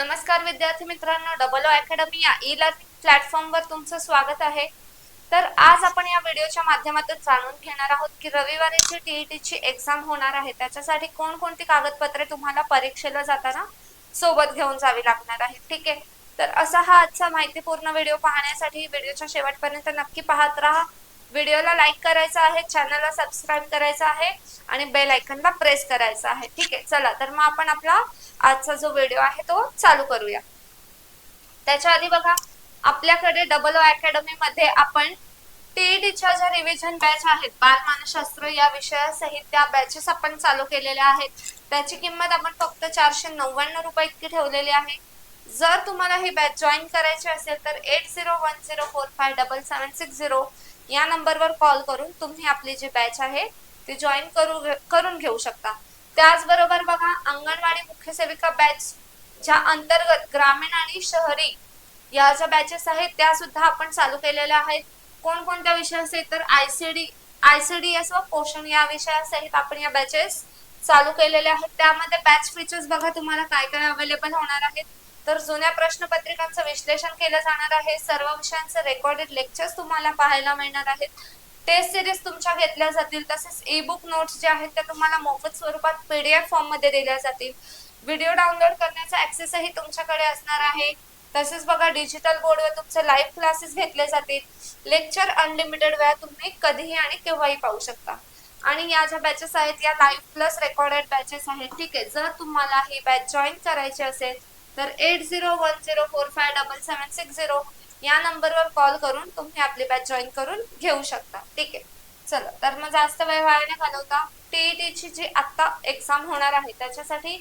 नमस्कार विद्यार्थी मित्रांनो डबल ओ अकॅडमी या ई लर्निंग प्लॅटफॉर्मवर तुमचं स्वागत आहे. तर आज आपण या व्हिडिओच्या माध्यमातून जाणून घेणार आहोत की रविवारी जी टीईटीची एक्झाम होणार आहे त्याच्यासाठी कोणकोणती कागदपत्रे तुम्हाला परीक्षेला जाताना सोबत घेऊन जावी लागणार आहे. ठीक आहे? तर असा हा आजचा माहितीपूर्ण व्हिडिओ पाहण्यासाठी व्हिडिओच्या शेवटपर्यंत नक्की पाहत राहा. व्हिडिओला लाईक करायचा आहे चॅनलला सबस्क्राईब करायचा आहे आणि बेल आयकनला प्रेस करायचा आहे ठीक आहे चला तर मग आपण आपला आजचा जो व्हिडिओ आहे तो चालू करूया त्याच्या आधी बघा आपल्याकडे डबल ओ अकॅडमी मध्ये आपण टीईटीच्या ज्या रिव्हिजन बॅच आहेत बालमानसशास्त्र या विषयासहित त्या बॅचेस आपण चालू केलेल्या आहेत त्याची किंमत आपण फक्त चारशे नव्याण्णव रुपये इतकी ठेवलेली आहे जर तुम्हाला ही बॅच जॉईन करायची असेल तर eight zero one zero four five double seven six zero या नंबरवर कॉल करून तुम्ही आपली जी बॅच आहे ती जॉईन करू करून घेऊ शकता. त्याचबरोबर बघा अंगणवाडी मुख्य सेविका बॅच ज्या अंतर्गत ग्रामीण आणि शहरी या ज्या बॅचेस आहेत त्या सुद्धा आपण चालू केलेल्या आहेत. कोणकोणत्या असेल तर आयसीडी आयसीडीएस व पोषण या विषयासहित आपण या बॅचेस चालू केलेल्या आहेत. त्यामध्ये बॅच फीचर्स बघा तुम्हाला काय काय अवेलेबल होणार आहेत. तर जुन्या प्रश्नपत्रिकांचं विश्लेषण केलं जाणार आहे. सर्व विषयांचे रेकॉर्डेड लेक्चर्स तुम्हाला पाहायला मिळणार आहेत. टेस्ट सिरीज तुमच्या घेतल्या जातील. तसेच ई बुक नोट्स जे आहेत त्या तुम्हाला मोफत स्वरूपात पीडीएफ फॉर्ममध्ये दिल्या जातील. व्हिडिओ डाउनलोड करण्याचा ऍक्सेसही तुमच्याकडे असणार आहे. तसेच बघा डिजिटल बोर्डवर तुमचे लाईव्ह क्लासेस घेतले जातील. लेक्चर अनलिमिटेड वेळा तुम्ही कधीही आणि केव्हाही पाहू शकता. आणि या ज्या बॅचेस आहेत या लाईव्ह प्लस रेकॉर्डेड बॅचेस आहेत ठीक आहे. जर तुम्हाला ही बॅच जॉईन करायची असेल तर eight zero one zero four five double seven six zero या नंबरवर कॉल करून तुम्ही आपली बॅच जॉईन करून घेऊ शकता. ठीक आहे? चला तर मग जास्त वेळ व्हायला घालवता टीईटीची जी आता एक्झाम होणार आहे त्याच्यासाठी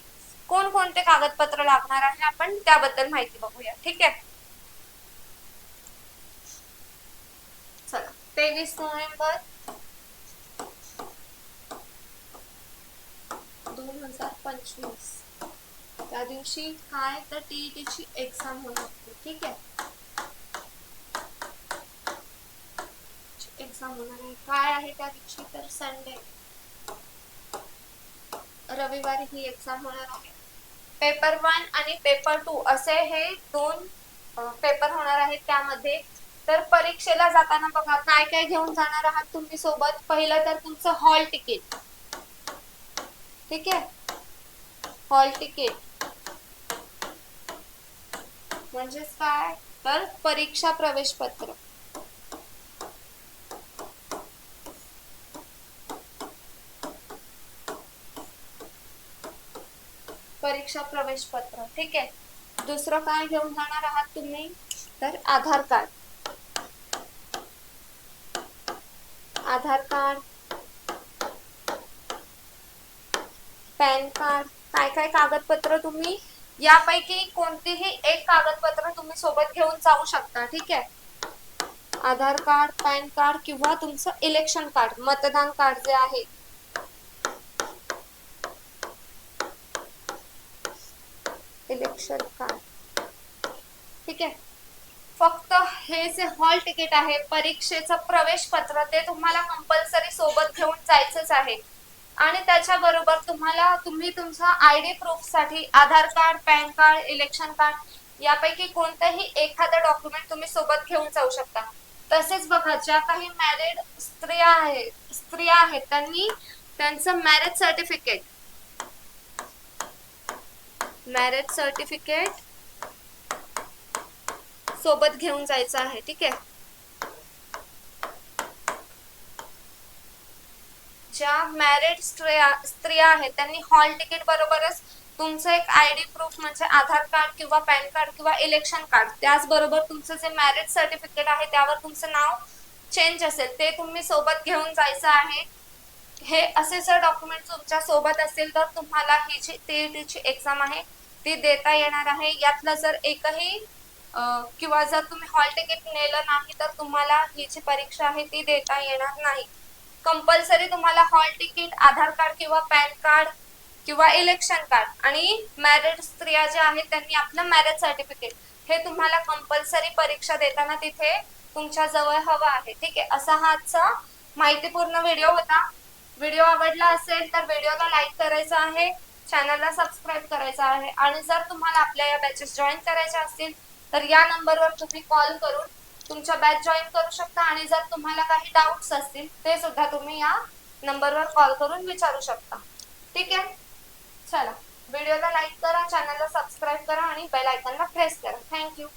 कोणकोणते कागदपत्र लागणार आहे आपण त्याबद्दल माहिती बघूया. ठीक आहे? चला तेवीस नोव्हेंबर दोन हजार पंचवीस. त्या दिवशी काय तर टीईटीची एक्झाम होणार ठीक आहे? एक्झाम होणार आहे. काय आहे त्या दिवशी तर संडे रविवारी ही एक्झाम होणार आहे. पेपर वन आणि पेपर टू असे हे दोन पेपर होणार आहेत त्यामध्ये. तर परीक्षेला जाताना बघा काय काय घेऊन जाणार आहात तुम्ही सोबत? पहिलं तर तुमचं हॉल तिकीट ठीक आहे? हॉल तिकीट म्हणजेच काय? तर परीक्षा प्रवेश पत्र परीक्षा प्रवेश पत्र ठीक आहे. दुसरं काय घेऊन जाणार आहात तुम्ही? तर Aadhaar card. Aadhaar card. PAN card. काय काय कागदपत्र तुम्ही? यापैकी कोणतीही एक कागदपत्र तुम्ही सोबत घेऊन जाऊ शकता ठीक आहे? आधार कार्ड पॅन कार्ड किंवा तुमचं इलेक्शन कार्ड मतदान कार्ड जे आहे. Election card. ठीक आहे? फक्त हे जे हॉल तिकीट आहे परीक्षेचं प्रवेश पत्र ते तुम्हाला कंपल्सरी सोबत घेऊन जायचंच आहे. आणि त्याच्याबरोबर तुम्हाला तुम्ही तुमचा I D प्रूफसाठी Aadhaar card PAN card election card यापैकी कोणतंही एखादं डॉक्युमेंट तुम्ही सोबत घेऊन जाऊ शकता. तसेच बघा ज्या काही मॅरिड स्त्रिया आहेत स्त्रिया आहेत त्यांनी त्यांचं मॅरेज सर्टिफिकेट मॅरेज सर्टिफिकेट सोबत घेऊन जायचं आहे ठीक आहे? ज्या मॅरिड स्त्रिया स्त्रिया आहेत त्यांनी हॉल तिकीट बरोबरच तुमचं एक आय डी प्रूफ म्हणजे आधार कार्ड किंवा पॅन कार्ड किंवा इलेक्शन कार्ड त्याचबरोबर तुमचं जे मॅरेज सर्टिफिकेट आहे त्यावर तुमचं नाव चेंज असेल ते तुम्ही सोबत घेऊन जायचं आहे. हे असे जर डॉक्युमेंट तुमच्यासोबत असेल तर तुम्हाला ही जी टीईटीची एक्झाम आहे ती देता येणार आहे. यातलं जर एकही किंवा जर तुम्ही हॉल तिकीट नेलं नाही तर तुम्हाला ही जी परीक्षा आहे ती देता येणार नाही. कंपल्सरी तुम्हाला हॉल तिकीट आधार कार्ड किंवा पॅन कार्ड किंवा इलेक्शन कार्ड आणि मॅरिड स्त्रिया ज्या आहेत त्यांनी आपलं मॅरेज सर्टिफिकेट हे तुम्हाला कंपल्सरी परीक्षा देताना तिथे तुमच्या जवळ हवं आहे. ठीक आहे? असा हा आजचा माहितीपूर्ण व्हिडिओ होता. व्हिडिओ आवडला असेल तर व्हिडिओला लाईक करायचा आहे. चॅनलला सबस्क्राईब करायचा आहे. आणि जर तुम्हाला आपल्या या बॅचेस जॉईन करायच्या असतील तर या नंबरवर तुम्ही कॉल करून तुमच्या बॅच जॉईन करू शकता आणि जर तुम्हाला काही डाऊट्स असतील ते सुद्धा तुम्ही या नंबरवर कॉल करून विचारू शकता. ठीक आहे? चला. व्हिडिओला लाईक करा चॅनलला सबस्क्राईब करा आणि बेल आयकॉनला प्रेस करा. थँक्यू